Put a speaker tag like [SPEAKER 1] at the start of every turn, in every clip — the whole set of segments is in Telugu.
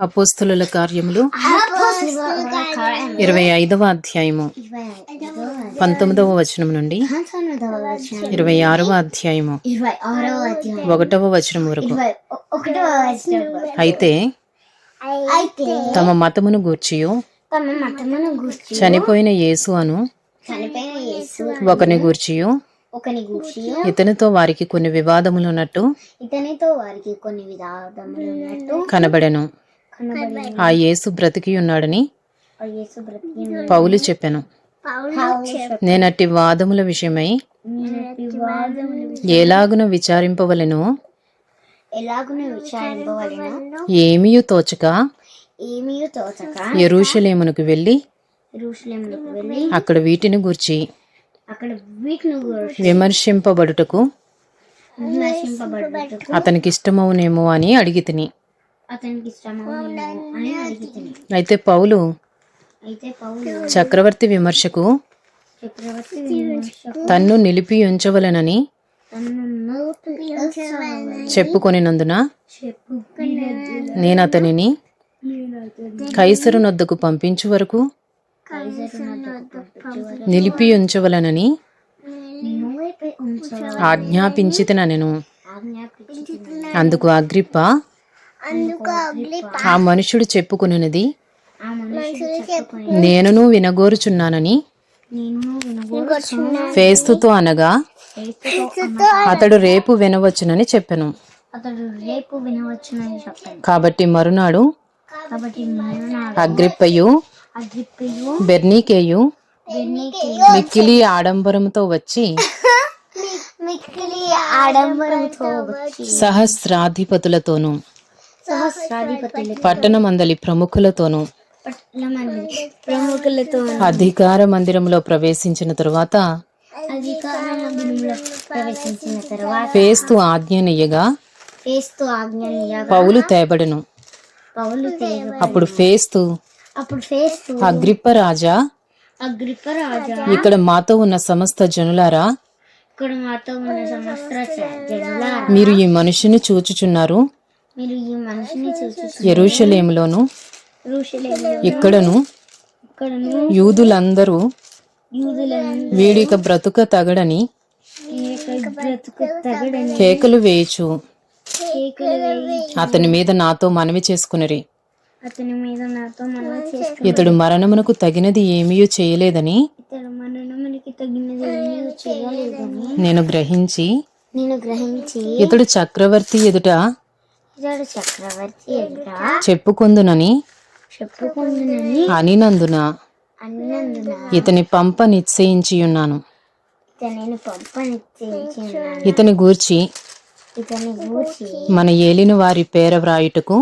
[SPEAKER 1] అపోస్తుల కార్యములు ఇరవై ఐదవ అధ్యాయము. పంతొమ్మిదవ వచనం నుండి ఇరవై ఆరవ అధ్యాయము. ఒకటవ వచనం వరకు. అయితే తమ మతమును గూర్చియు. చనిపోయిన యేసు అను ఒకని గూర్చియు.
[SPEAKER 2] ఒకని
[SPEAKER 1] ఇతనితో వారికి కొన్ని వివాదములున్నట్టు
[SPEAKER 2] ఇతనితో వారికి కొన్ని విధాదములు ఉన్నట్టు
[SPEAKER 1] కనబడెను.
[SPEAKER 2] కనబడి
[SPEAKER 1] ఆ యేసు బ్రతికి ఉన్నాడని. పౌలు చెప్పెను. నేనట్టి వాదముల విషయమై ఎలాగున విచారింపవలెనో?
[SPEAKER 2] ఎలాగున విచారింపవలెను?
[SPEAKER 1] ఏమీయు తోచక?
[SPEAKER 2] ఏమీ తోచక?
[SPEAKER 1] ఎరూషలేమునకు వెళ్ళి అక్కడ వీటిని గూర్చి
[SPEAKER 2] అక్కడ వీటిని గురించి
[SPEAKER 1] విమర్శింపబడుటకు అతనికి ఇష్టమవునేమో అని అడిగి తిని.
[SPEAKER 2] అతనికి
[SPEAKER 1] అయితే పౌలు
[SPEAKER 2] అయితే పౌలు
[SPEAKER 1] చక్రవర్తి విమర్శకు తన్ను నిలిపి ఉంచవలెనని
[SPEAKER 2] తన్ను
[SPEAKER 1] చెప్పుకొనినందున
[SPEAKER 2] చెప్పు
[SPEAKER 1] నేను అతనిని కైసరు నొద్దకు పంపించు వరకు నిలిపి ఉంచవలనని
[SPEAKER 2] నువ్వైతే ఉంచవ
[SPEAKER 1] ఆజ్ఞాపించితిన నేను
[SPEAKER 2] ఆజ్ఞాపించి
[SPEAKER 1] అందుకు అగ్రిప్ప ఆ మనుషుడు చెప్పుకున్నది. నేనును వినగోరుచున్నానని
[SPEAKER 2] నేను వినగోరుచున్నా
[SPEAKER 1] ఫేస్తుతో అనగా అతడు రేపు వినవచ్చునని చెప్పెను.
[SPEAKER 2] అతడు రేపు వినవచ్చునని చెప్పాను.
[SPEAKER 1] కాబట్టి మరునాడు
[SPEAKER 2] కాబట్టి
[SPEAKER 1] అగ్రిప్పయు
[SPEAKER 2] అగ్రిప్పయు
[SPEAKER 1] బెర్నీకేయు మిక్కిలి ఆడంబరముతో వచ్చి
[SPEAKER 2] మిక్కిలి ఆడంబరంతో వచ్చి
[SPEAKER 1] సహస్రాధిపతులతోనూ
[SPEAKER 2] సహస్రాధిపతులు
[SPEAKER 1] పట్టణమందలి ప్రముఖులతోనూ అధికార మందిరంలో ప్రవేశించిన తరువాత ఫేస్తు
[SPEAKER 2] ఆజ్ఞనీయగా
[SPEAKER 1] పౌలు తేబడెను. అప్పుడు ఫేస్తు
[SPEAKER 2] అప్పుడు ఫేస్తు
[SPEAKER 1] అగ్రిప్ప రాజా
[SPEAKER 2] అగ్రిప రాజా
[SPEAKER 1] ఇక్కడ మాతో ఉన్న సమస్త జనులారా
[SPEAKER 2] ఇక్కడ మాతో ఉన్న సమస్త జనులారా
[SPEAKER 1] మీరు ఈ మనుషుని చూచుచున్నారు?
[SPEAKER 2] మీరు ఈ మనిషిని చూసి
[SPEAKER 1] ఎరుషలేములోను ఇక్కడను యూదులందరూ వీడిక బ్రతుక తగడని కేకలు వేయుచు. అతని మీద నాతో మనవి చేసుకునిరి.
[SPEAKER 2] అతని మీద నాతో మనవి చేసుకుని
[SPEAKER 1] ఇతడు మరణమునకు తగినది ఏమీ చేయలేదని నేను గ్రహించి
[SPEAKER 2] నేను గ్రహించి
[SPEAKER 1] ఇతడు చక్రవర్తి ఎదుట
[SPEAKER 2] చక్రవర్తి
[SPEAKER 1] చెప్పుకొందునని
[SPEAKER 2] చెప్పుకుందునని
[SPEAKER 1] అనినందున
[SPEAKER 2] అన్నందున
[SPEAKER 1] ఇతని పంప నిశ్చయించి ఉన్నాను ఇతని గూర్చి
[SPEAKER 2] ఇతని గూర్చి
[SPEAKER 1] మన ఏలిన వారి పేర వ్రాయుటకు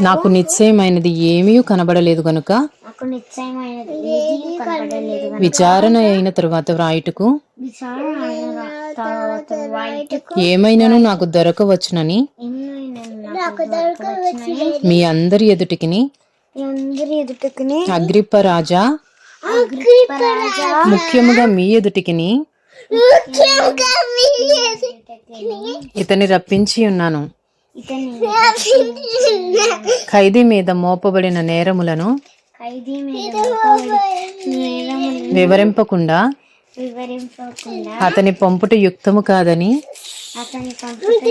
[SPEAKER 1] నాకు నిశ్చయమైనది ఏమీ కనబడలేదు గనుక విచారణ అయిన తరువాత వ్రాయుటకు? ఏమైనను నాకు దొరకవచ్చునని?
[SPEAKER 2] ఏమైనా నాకు దొరకవచ్చునని
[SPEAKER 1] మీ అందరి ఎదుటికిని?
[SPEAKER 2] అందరి ఎదుటకుని?
[SPEAKER 1] అగ్రిప్ప రాజా? ముఖ్యముగా మీ ఎదుటికిని? ఇతని రప్పించి ఉన్నాను.
[SPEAKER 2] ఇతని
[SPEAKER 1] ఖైదీ మీద మోపబడిన నేరములను వివరింపకుండా అతని పంపుట యుక్తము కాదని
[SPEAKER 2] అతని పంపుట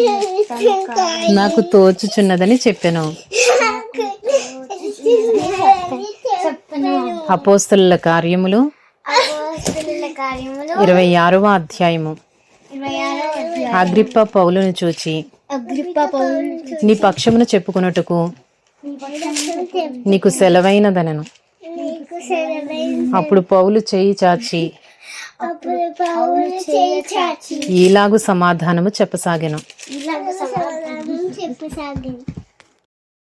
[SPEAKER 1] నాకు తోచుచున్నదని చెప్పాను. అపోస్తలుల కార్యములు ఇరవై ఆరవ అధ్యాయము. అగ్రిప్ప పౌలును చూచి నీ పక్షమును చెప్పుకొనుటకు నీకు సెలవైనదనను. అప్పుడు పౌలు చేయి చాచి.
[SPEAKER 2] అప్పుడు పౌలు చేయి చాచి.
[SPEAKER 1] ఈలాగు సమాధానము చెప్పసాగెను.